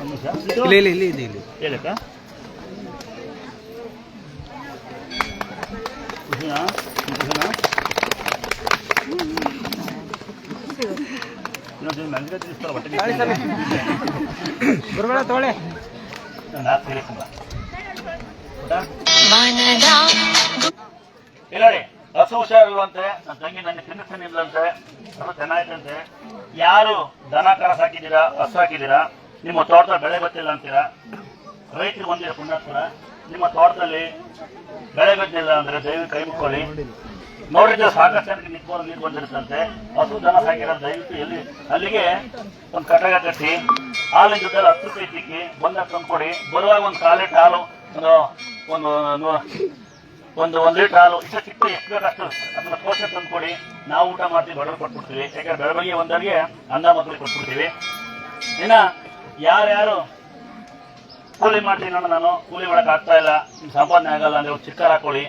ಇಲ್ಲ ಇಲ್ಲಿ ಇಲ್ಲಿ ಇದೆ ಇಲ್ಲಿ. ಹೇಳಕ್ಕ? ಗುರುಗಳ ತೋಳೆ ನಾಲ್ಕು ಸೀರೆ ತುಂಬ ಇಲ್ಲ ರೀ ಹಸು ಹುಷಾರಿಲ್ವಂತೆ ನನ್ನ ತಂಗಿ ನನ್ನ ತಿನ್ನಿಸ್ತಾನಿಲ್ಲಂತೆ ಅದು ಚೆನ್ನಾಯ್ತಂತೆ ಯಾರು ದನ ಕರ ಸಾಕಿದ್ದೀರಾ ಹಸು ಹಾಕಿದ್ದೀರಾ? ನಿಮ್ಮ ತೋಟದ ಬೆಳೆ ಗೊತ್ತಿಲ್ಲ ಅಂತೀರಾ? ರೈತರಿಗೆ ಒಂದೇ ಪುಣ್ಯಾತ್ಮರ, ನಿಮ್ಮ ತೋಟದಲ್ಲಿ ಬೆಳೆ ಗೊತ್ತಿಲ್ಲ ಅಂದ್ರೆ ದಯವಿಟ್ಟು ಕೈ ಮುಕ್ಕೊಳ್ಳಿ. ನೋಡಿದ್ರೆ ಸಾಕಷ್ಟು ಜನಕ್ಕೆ ನಿಂತ್ಕೊಂಡು ನೀರು ಬಂದಿರುತ್ತಂತೆ. ಹಸು, ದನ ಸಾಕಿರೋ ದಯವಿಟ್ಟು ಎಲ್ಲಿ ಅಲ್ಲಿಗೆ ಒಂದು ಕಟಗ ಕಟ್ಟಿ, ಹಾಲಿನ ಜೊತೆ ಹತ್ತು ರೂಪಾಯಿ ತಿಕ್ಕಿ ಬಂದಾಗ ತಂದ್ಕೊಡಿ ಬರುವಾಗ ಒಂದು ಕಾಲೇಟ್ ಹಾಲು, ಒಂದು ಒಂದು ಒಂದು ಒಂದು ಲೀಟರ್ ಹಾಲು, ಇಷ್ಟು ಚಿಕ್ಕ ಎಷ್ಟು ಬೇಕಷ್ಟು ಅದನ್ನ ಕೋಶ ತಂದ್ಕೊಡಿ ನಾವು ಊಟ ಮಾಡ್ತೀವಿ, ಬಡವರು ಕೊಟ್ಬಿಡ್ತೀವಿ. ಯಾಕಂದ್ರೆ ಬೆಳವಣಿಗೆ ಒಂದರಿಗೆ ಅಂದ ಮಕ್ಕಳಿಗೆ ಕೊಟ್ಬಿಡ್ತೀವಿ. ಇನ್ನ ಯಾರ್ಯಾರು? ಕೂಲಿ ಮಾಡ್ತೀನಿ ನೋಡ ನಾನು. ಕೂಲಿ ಮಾಡಕ್ ಆಗ್ತಾ ಇಲ್ಲ. ನಿಮ್ ಸಂಪಾದನೆ ಆಗಲ್ಲ ಅಂದ್ರೆ ಚಿಕ್ಕರ್ ಹಾಕೊಳ್ಳಿ.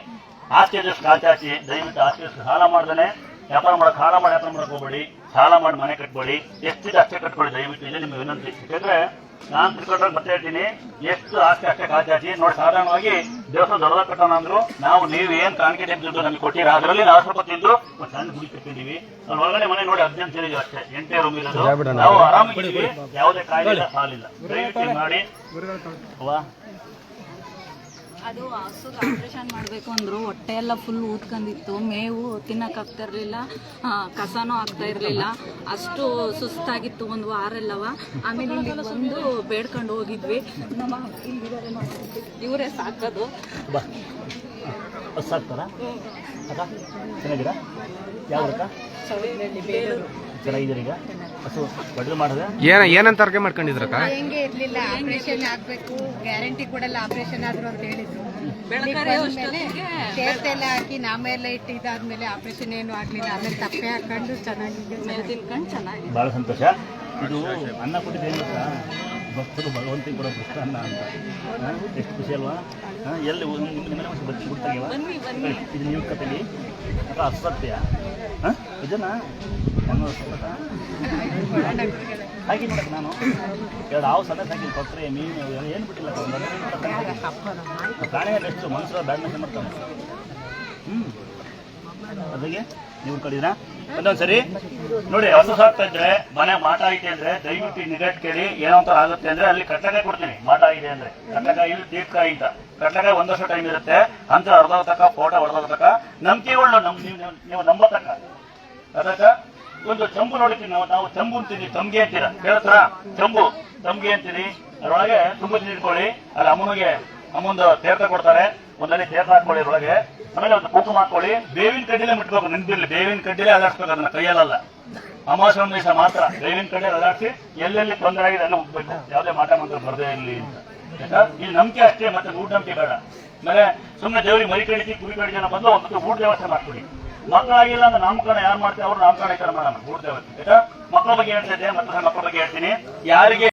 ಆಸ್ತಿ ದಿವಸ ಕಾಚಾಚಿ ದಯವಿಟ್ಟು ಆಸ್ತಿ ದಿವಸ ಸಾಲ ಮಾಡ್ದೇನೆ. ವ್ಯಾಪಾರ ಮಾಡಕ್, ಸಾಲ ಮಾಡಿ ವ್ಯಾಪಾರ ಮಾಡಕ್ ಹೋಗ್ಬೇಡಿ. ಸಾಲ ಮಾಡಿ ಮನೆ ಕಟ್ಬೇಡಿ. ಎಷ್ಟಿದೆ ಅಷ್ಟೇ ಕಟ್ಕೊಳ್ಳಿ. ದಯವಿಟ್ಟು ಇದೆ ನಿಮ್ಗೆ ವಿನಂತಿ. ಯಾಕಂದ್ರೆ ನಾನ್ ತಿಳ್ಕೊಂಡ್ರೆ ಮತ್ತೆ ಹೇಳ್ತೀನಿ. ಎಷ್ಟು ಆಸ್ತಿ ಅಷ್ಟೇ ಕಾಚಾಚಿ ನೋಡಿ ಸಾಧಾರಣವಾಗಿ ದೇವಸ್ಥಾನ ದೊಡ್ಡದ ಕಟ್ಟೋಣ ಅಂದ್ರು ನಾವು ನೀವು ಏನ್ ಕಾಣಿಕೆ ಟೈಮ್ ನಮ್ಗೆ ನಮಗೆ ಕೊಟ್ಟಿರ ಅದರಲ್ಲಿ ನಾವು ಸ್ವಲ್ಪ ತಿಂದು ಒಂದು ಸಣ್ಣ ಗುಡಿ ಕಟ್ಟಿದ್ದೀವಿ. ಅಲ್ಲಿ ಒಳಗಡೆ ಮನೆ ನೋಡಿ ಹದಿನೆಂಟು ಸೇರಿದ್ವಿ ಅಷ್ಟೇ ಎಂಟೇ ರೂಮ್ ಇರೋದು. ನಾವು ಆರಾಮಾಗಿದ್ದೀವಿ ಯಾವುದೇ ಕಾಯಿಲೆ ಇಲ್ಲ, ಸಾಲಿಲ್ಲ ದಯವಿಟ್ಟು ಮಾಡಿ. ಅದು ಹಸುಗೆ ಆಪ್ರೇಷನ್ ಮಾಡಬೇಕು ಅಂದರು ಹೊಟ್ಟೆ ಎಲ್ಲ ಫುಲ್ ಊದ್ಕೊಂಡಿತ್ತು ಮೇವು ತಿನ್ನೋಕ್ಕಾಗ್ತಾ ಇರ್ಲಿಲ್ಲ ಕಸನೂ ಆಗ್ತಾ ಇರಲಿಲ್ಲ. ಅಷ್ಟು ಸುಸ್ತಾಗಿತ್ತು ಒಂದು ವಾರ ಎಲ್ಲವ ಆಮೇಲೆ ಇಲ್ಲಿ ಬಂದು ಬೇಡ್ಕೊಂಡು ಹೋಗಿದ್ವಿ. ನಮ್ಮ ನೋಡಿ, ಇವರೇ ಸಾಕೋದು. ಬಸ್ ಆಗ್ತಾರ? ಅಕ್ಕ ಚೆನ್ನಾಗಿದ್ದೀರಾ? ಯಾವ ಅಕ್ಕ ಚೆನ್ನಾಗಿದ್ದೀರಿ ಈಗ? ಹಸು ಬಡ್ಲು ಮಾಡಿದೆ. ಏನ ಏನಂತ ಅರ್ಕೆ ಮಾಡ್ಕೊಂಡಿದ್ರಕ್ಕ? ಹೆಂಗೆ ಇರ್ಲಿಲ್ಲ. ಆಪರೇಷನ್ ಆಗ್ಬೇಕು. ಗ್ಯಾರಂಟಿ ಕೊಡಲ್ಲ ಆಪರೇಷನ್ ಆದ್ರು ಅಂತ ಹೇಳಿದ್ರು. ಬೆಳಕರೆ ಅಷ್ಟೊತ್ತಿಗೆ ಹಾಕಿ ನಾಮೆಲ್ಲ ಇಟ್ಟಿದ್ದಾದ್ಮೇಲೆ ಆಪರೇಷನ್ ಏನು ಆಗ್ಲಿಲ್ಲ. ಆಮೇಲೆ ತಪ್ಪೆ ಹಾಕೊಂಡು ಚೆನ್ನಾಗಿ ತಿನ್ಕೊಂಡು ಚೆನ್ನಾಗಿ ಭಾಳ ಸಂತೋಷ. ಇದು ಅನ್ನ ಕೊಟ್ಟಿದ್ದೇನು ಭಕ್ತರು ಭಗವಂತಿಗೆ ಕೂಡ ಭಕ್ತ ಅನ್ನ ಅಂತ. ಎಷ್ಟು ಖುಷಿ ಅಲ್ವಾ? ಎಲ್ಲಿ ಬನ್ನಿ ಇದು ನೀವು ಕತೆಲಿ? ಅಥವಾ ಅಸತ್ಯ? ಹಾಂ ಇದನ್ನ? ಹಾಗೆ ನೋಡಕ್ಕೆ ನಾನು. ಎರಡು ಹಾವು ಸಣ್ಣ ಸಾಕಿಲ್ಲ ಕೊಟ್ಟರೆ ಮೀನು ಏನು ಬಿಟ್ಟಿಲ್ಲ. ಪ್ರಾಣಿನೇ ಬೆಸ್ಟ್ ಮನುಷ್ಯರ ಬ್ಯಾಡ್ಮಿಂಟನ್ ಮಾಡ್ತಾನೆ ಹ್ಞೂ ಅದಾಗೆ ನೀವು ಕಡಿದ್ರಾ ಒಂದೊಂದ್ಸರಿ ನೋಡಿ ಹಸು ಇದ್ರೆ, ಮನೆ ಮಾಟ ಐತೆ ಅಂದ್ರೆ, ದಯವಿಟ್ಟು ನಿಗಟ್ ಕೇಳಿ, ಏನೋ ಅಂತ ಆಗುತ್ತೆ ಅಂದ್ರೆ ಅಲ್ಲಿ ಕಟ್ಲಕಾಯಿ ಕೊಡ್ತೀನಿ. ಮಾಟ ಇದೆ ಅಂದ್ರೆ. ಕಟ್ಲಕಾಯಿ ತೀರ್ಕಾಯಿ ಅಂತ ಕಟ್ಲಕಾಯಿ ಒಂದಷ್ಟು ಟೈಮ್ ಇರುತ್ತೆ. ಅಂತ ಅರ್ಧ ತಕ್ಕ ಫೋಟೋ ಹೊಡೆದ ತಕ್ಕ ನಂಬಿಕೆಗಳು ನಮ್ ನೀವು ನಂಬ ನಂಬತಕ್ಕ ಅದಕ್ಕ ಒಂದು ಚಂಬು ನೋಡಿತೀನಿ ನಾವು ನಾವು ಚಂಬು ಅಂತೀವಿ ತಮ್ಗೆ ಅಂತೀರ? ಹೇಳ್ತಾರ? ಚಂಬು. ತಮ್ಗೆ ಅಂತೀರಿ. ಅದರೊಳಗೆ ತುಂಬ ತಿಳ್ಕೊಳ್ಳಿ ಅಲ್ಲಿ ಅಮ್ಮನಿಗೆ ಅಮ್ಮಂದು ತೀರ್ಥ ಕೊಡ್ತಾರೆ. ಒಂದಲ್ಲಿ ತೀರ್ಥ ಹಾಕೊಳ್ಳಿ ಅದ್ರೊಳಗೆ ಆಮೇಲೆ ಒಂದು ಕುಂಕುಮ ಹಾಕೊಳ್ಳಿ ಬೇವಿನ ಕಡ್ಡಿಲೆ ಮುಟ್ಬೇಕು. ನೆನಪಿರ್ಲಿ, ಬೇವಿನ ಕಡ್ಡಿಲೆ ಅದಾಡ್ಸ್ಬೇಕು ಅದನ್ನ ಕೈಯಲ್ಲ ಅಮಾವಾಸ್ಯ ಒಂದು ದಿವಸ ಮಾತ್ರ. ಬೇವಿನ ಕಡ್ಡಿ ಅಲಾಡಿಸಿ ಎಲ್ಲೆಲ್ಲಿ ತೊಂದರೆ ಆಗಿದೆ ಅಲ್ಲಿ ಹೋಗ್ಬೇಕು. ಯಾವುದೇ ಮಾಟ ಮಂತ್ರ ಬರದೇ ಇರಲಿ ಅಂತ? ಈ ನಂಬಿಕೆ ಅಷ್ಟೇ, ಮತ್ತೆ ಊಟ ನಂಬಿಕೆ ಬೇಡ. ಆಮೇಲೆ ಸುಮ್ಮನೆ ದೇವರಿಗೆ ಮರಿ ಕಡಿಸಿ, ಕುರಿ ಕಡಿ ಜನ ಬಂದು ಒಂದು ಊಟ ವ್ಯವಸ್ಥೆ ಮಾಡ್ಕೊಡಿ ಮಕ್ಕಳಾಗಿಲ್ಲ ಅಂದ್ರೆ ನಾಮಕರಣ ಯಾರು ಮಾಡ್ತಾರೆ? ಅವ್ರು ನಾಮಕರಣ ಈ ಮಾಡೋಣ. ಊಟ ವ್ಯವಸ್ಥೆ. ಆಯ್ತಾ? ಮಕ್ಕಳ ಬಗ್ಗೆ ಹೇಳ್ತಾ ಇದ್ದೆ ಮಕ್ಕಳ ಬಗ್ಗೆ ಹೇಳ್ತೀನಿ. ಯಾರಿಗೆ